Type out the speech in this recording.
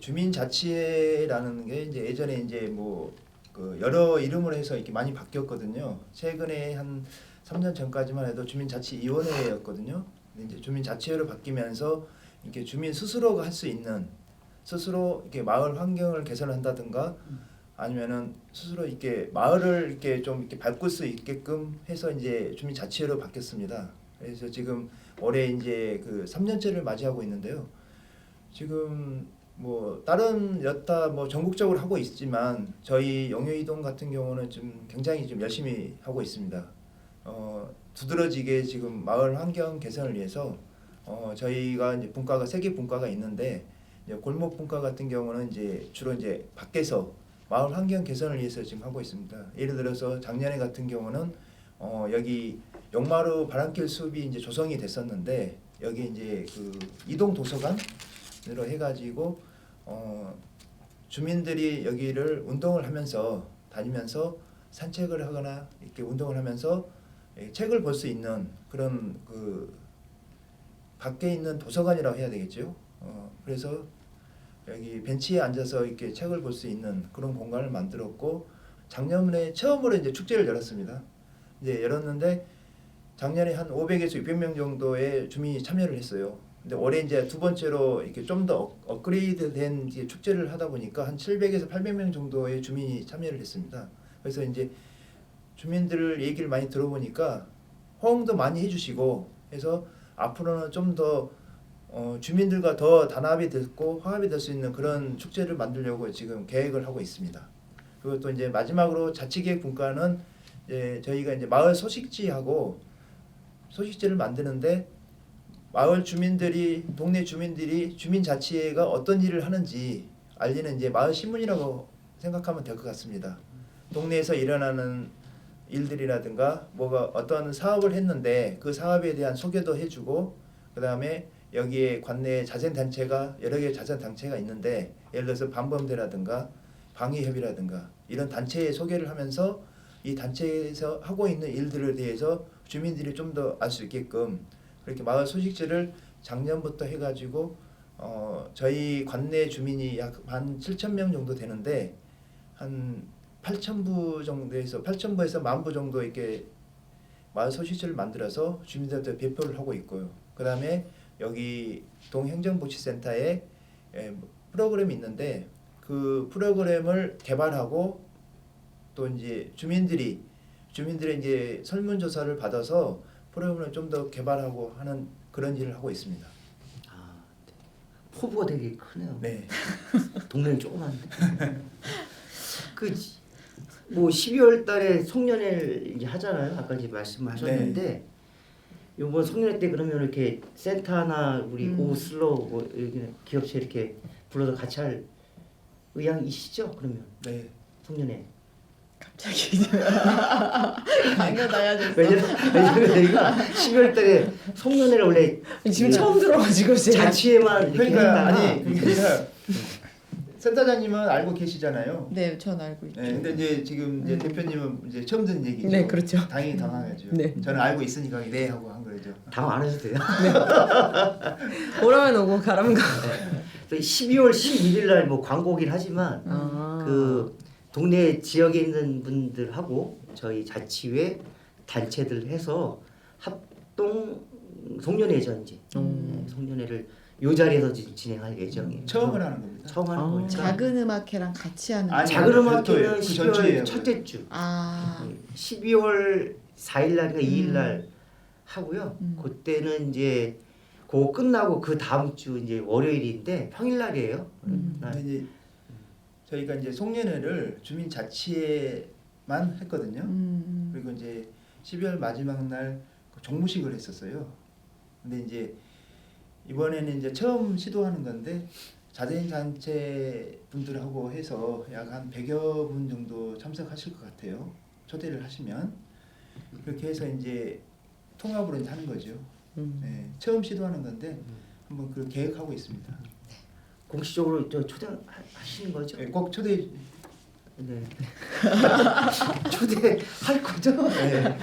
주민자치회라는 게 이제 예전에 이제 뭐 그 여러 이름으로 해서 이렇게 많이 바뀌었거든요. 최근에 한 3년 전까지만 해도 주민자치위원회였거든요. 근데 이제 주민자치회로 바뀌면서 이렇게 주민 스스로가 할 수 있는 스스로 이렇게 마을 환경을 개선한다든가 아니면은 스스로 이렇게 마을을 이렇게 좀 이렇게 바꿀 수 있게끔 해서 이제 주민자치회로 바뀌었습니다. 그래서 지금 올해 이제 그 3년째를 맞이하고 있는데요. 지금 뭐 다른 여타 뭐 전국적으로 하고 있지만 저희 영유이동 같은 경우는 좀 굉장히 좀 열심히 하고 있습니다. 어, 두드러지게 지금 마을 환경 개선을 위해서 어, 저희가 이제 분과가 세 개 분과가 있는데 이제 골목 분과 같은 경우는 이제 주로 이제 밖에서 마을 환경 개선을 위해서 지금 하고 있습니다. 예를 들어서 작년에 같은 경우는 어, 여기 용마루 바람길 숲이 이제 조성이 됐었는데 여기 이제 그 이동 도서관 으로 해가지고 어, 주민들이 여기를 운동을 하면서 다니면서 산책을 하거나 이렇게 운동을 하면서 예, 책을 볼 수 있는 그런 그 밖에 있는 도서관이라고 해야 되겠죠. 어, 그래서 여기 벤치에 앉아서 이렇게 책을 볼 수 있는 그런 공간을 만들었고 작년에 처음으로 이제 축제를 열었습니다. 이제 열었는데 작년에 한 500에서 600명 정도의 주민이 참여를 했어요. 근데 올해 이제 두 번째로 이렇게 좀 더 업그레이드된 축제를 하다 보니까 한 700에서 800명 정도의 주민이 참여를 했습니다. 그래서 이제 주민들 얘기를 많이 들어보니까 호응도 많이 해주시고 해서 앞으로는 좀더 어, 주민들과 더 단합이 됐고 화합이 될 수 있는 그런 축제를 만들려고 지금 계획을 하고 있습니다. 그리고 또 이제 마지막으로 자치계획 분과는 이제 저희가 이제 마을 소식지하고 소식지를 만드는데 마을 주민들이 동네 주민들이 주민자치회가 어떤 일을 하는지 알리는 이제 마을 신문이라고 생각하면 될 것 같습니다. 동네에서 일어나는 일들이라든가 뭐가 어떤 사업을 했는데 그 사업에 대한 소개도 해주고 그 다음에 여기에 관내 자생 단체가 여러 개의 자생 단체가 있는데 예를 들어서 반범대라든가 방위협이라든가 이런 단체의 소개를 하면서 이 단체에서 하고 있는 일들에 대해서 주민들이 좀 더 알 수 있게끔 그렇게 마을 소식지를 작년부터 해가지고 어 저희 관내 주민이 약 한 7천 명 정도 되는데 한 8천 부 정도에서 8천 부에서 만 부 정도 이렇게 마을 소식지를 만들어서 주민들한테 배포를 하고 있고요. 그 다음에 여기 동행정복지센터에 예, 프로그램이 있는데 그 프로그램을 개발하고 또 이제 주민들이 주민들의 이제 설문조사를 받아서 프로그램을 좀 더 개발하고 하는 그런 일을 하고 있습니다. 아, 네. 포부가 되게 크네요. 네. 동네는 조그만데. 그 뭐 12월 달에 송년회를 이제 하잖아요. 아까 이제 말씀하셨는데 요번 송년회 때 그러면 이렇게 센터나 우리 음. 오슬로 뭐 기업체 이렇게 불러서 같이 할 의향이시죠? 그러면 네. 송년회. 갑자기 당연해야 됐어. 왜냐면 왜냐면 저희가 12월 달에 송년회를 원래 지금 처음 들어가지고 제가 이렇게 그러니까 했다가 아니 그게 아니라 센터장님은 알고 계시잖아요. 네, 전 알고 있죠. 네, 근데 이제 지금 이제 음. 대표님은 이제 처음 듣는 얘기죠. 네, 그렇죠. 당연히 당황하죠. 네. 저는 알고 있으니까 네 하고 한 거죠. 당황 안 해도 돼요. 오라면 오고 가라면 가. 그래서 12월 11일 날 뭐 광고긴 하지만 아. 그 동네 지역에 있는 분들하고 저희 자치회 단체들 해서 합동 송년회죠 이제 음. 네, 송년회를 요 자리에서 지- 진행할 예정이에요. 처음을 하는 겁니다. 처음 하는 아. 거니까. 작은 음악회랑 같이 하는 아니, 작은 음악회는 별도예요. 그 12월 전주예요. 첫째 주, 아 12월 4일 날인가 2일 음. 날 하고요. 음. 그때는 이제 그거 끝나고 그 다음 주 이제 월요일인데 평일 날이에요. 음. 날. 근데 이제 저희가 이제 송년회를 주민 자치회만 했거든요. 음, 그리고 이제 12월 마지막 날그 종무식을 했었어요. 근데 이제 이번에는 이제 처음 시도하는 건데 자대인 단체 분들하고 해서 약 한 100여 분 정도 참석하실 것 같아요. 초대를 하시면 그렇게 해서 이제 통합으로 이제 하는 거죠. 음. 네, 처음 시도하는 건데 한번 그 계획하고 있습니다. 공식적으로 저 초대하시는 거죠? 네, 꼭 초대해 주- 네. 초대할 거죠? 네.